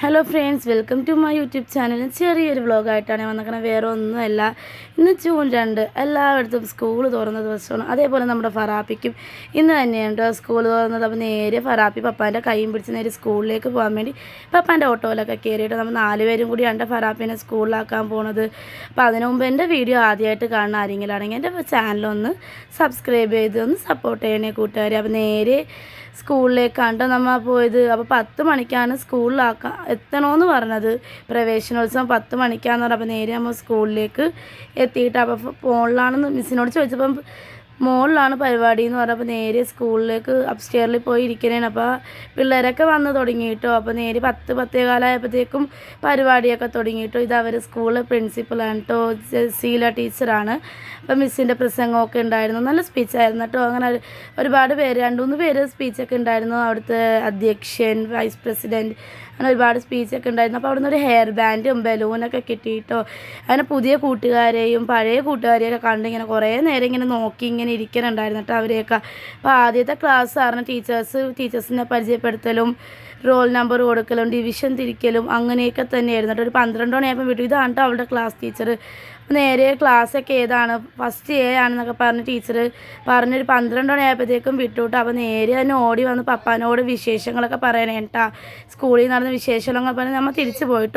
Hello friends welcome to my YouTube channel ചെറിയൊരു വ്ളോഗായിട്ടാണ് വന്നിരിക്കുന്നത്. വേറെ ഒന്നുമല്ല. ഇന്ന് ജൂൺ രണ്ട്. എല്ലായിടത്തും സ്കൂൾ തുറന്ന ദിവസമാണ്. അതേപോലെ നമ്മുടെ ഫറാപ്പിക്കും ഇന്ന് തന്നെയുണ്ട് സ്കൂൾ തുറന്നത്. അപ്പോൾ നേരെ ഫറാപ്പി പപ്പാന്റെ കൈയും പിടിച്ച് നേരെ സ്കൂളിലേക്ക് പോകാൻ വേണ്ടി പപ്പാന്റെ ഓട്ടോയിലൊക്കെ കയറിയിട്ട് നമ്മൾ കൂടി കൂടിയാണ് ഫറാപ്പിനെ സ്കൂളിലാക്കാൻ പോണത്. അപ്പോൾ അതിനു മുമ്പ് എന്റെ വീഡിയോ ആദ്യമായിട്ട് കാണുന്ന ആരെങ്കിലാണെങ്കിൽ എന്റെ ചാനലൊന്ന് സബ്സ്ക്രൈബ് ചെയ്ത് ഒന്ന് സപ്പോർട്ട് ചെയ്യണേ കൂട്ടുകാർ അപ്പോൾ നേരെ സ്കൂളിലേക്കാണ് നമ്മൾ പോയത്. അപ്പോൾ പത്ത് മണിക്കാണ് സ്കൂളിലാക്കാൻ എത്തണമെന്ന് പറഞ്ഞത്. പ്രവേശനോത്സവം പത്ത് മണിക്കാന്ന് പറഞ്ഞപ്പോൾ നേരെ നമ്മൾ സ്കൂളിലേക്ക് എത്തിയിട്ട്. അപ്പോൾ ഫോണിലാണെന്ന് മിസ്സിനോട് ചോദിച്ചപ്പം മോളിലാണ് പരിപാടി എന്ന് പറഞ്ഞപ്പോൾ നേരെ സ്കൂളിലേക്ക് അപ്സ്റ്റെയറിൽ പോയി ഇരിക്കണേന് അപ്പോൾ പിള്ളേരൊക്കെ വന്ന് തുടങ്ങിയിട്ടോ അപ്പോൾ നേരെ പത്ത് പത്തേ കാലമായപ്പോഴത്തേക്കും പരിപാടിയൊക്കെ തുടങ്ങിയിട്ടോ ഇത് അവർ സ്കൂളിലെ പ്രിൻസിപ്പളാണ് കേട്ടോ സീല ടീച്ചറാണ് അപ്പോൾ മിസ്സിന്റെ പ്രസംഗമൊക്കെ ഉണ്ടായിരുന്നു. നല്ല സ്പീച്ചായിരുന്നു കേട്ടോ അങ്ങനെ ഒരുപാട് പേര് രണ്ട് മൂന്ന് പേര് സ്പീച്ചൊക്കെ ഉണ്ടായിരുന്നു. അവിടുത്തെ അധ്യക്ഷൻ വൈസ് പ്രസിഡന്റ് അങ്ങനെ ഒരുപാട് സ്പീച്ചൊക്കെ ഉണ്ടായിരുന്നു. അപ്പോൾ അവിടുന്ന് ഒരു ഹെയർ ബാൻഡും ബലൂണൊക്കെ കിട്ടിയിട്ടോ അങ്ങനെ പുതിയ കൂട്ടുകാരെയും പഴയ കൂട്ടുകാരെയൊക്കെ കണ്ടിങ്ങനെ കുറേ നേരം ഇങ്ങനെ നോക്കി ഇങ്ങനെ ഇരിക്കുന്നുണ്ടായിരുന്നു കേട്ടോ അവരെയൊക്കെ. അപ്പോൾ ആദ്യത്തെ ക്ലാസ് ആയിരുന്നു ടീച്ചേഴ്സ് ടീച്ചേഴ്സിനെ പരിചയപ്പെടുത്തലും റോൾ നമ്പർ കൊടുക്കലും ഡിവിഷൻ തിരിക്കലും അങ്ങനെയൊക്കെ തന്നെയായിരുന്നു കേട്ടോ. ഒരു പന്ത്രണ്ട് മണിയായപ്പോൾ വിട്ടു. ഇതാണ് അവളുടെ ക്ലാസ് ടീച്ചർ നേരെ ക്ലാസ്സൊക്കെ ഏതാണ്? ഫസ്റ്റ് എ ആണെന്നൊക്കെ പറഞ്ഞ് ടീച്ചർ പറഞ്ഞൊരു പന്ത്രണ്ട് മണിയായപ്പോഴത്തേക്കും വിട്ടു കേട്ടോ അപ്പോൾ നേരെ തന്നെ ഓടി വന്ന് പപ്പാനോട് വിശേഷങ്ങളൊക്കെ പറയണേട്ടാ സ്കൂളിൽ നടന്ന വിശേഷങ്ങളൊക്കെ പറഞ്ഞ് നമ്മൾ തിരിച്ചു പോയിട്ടോ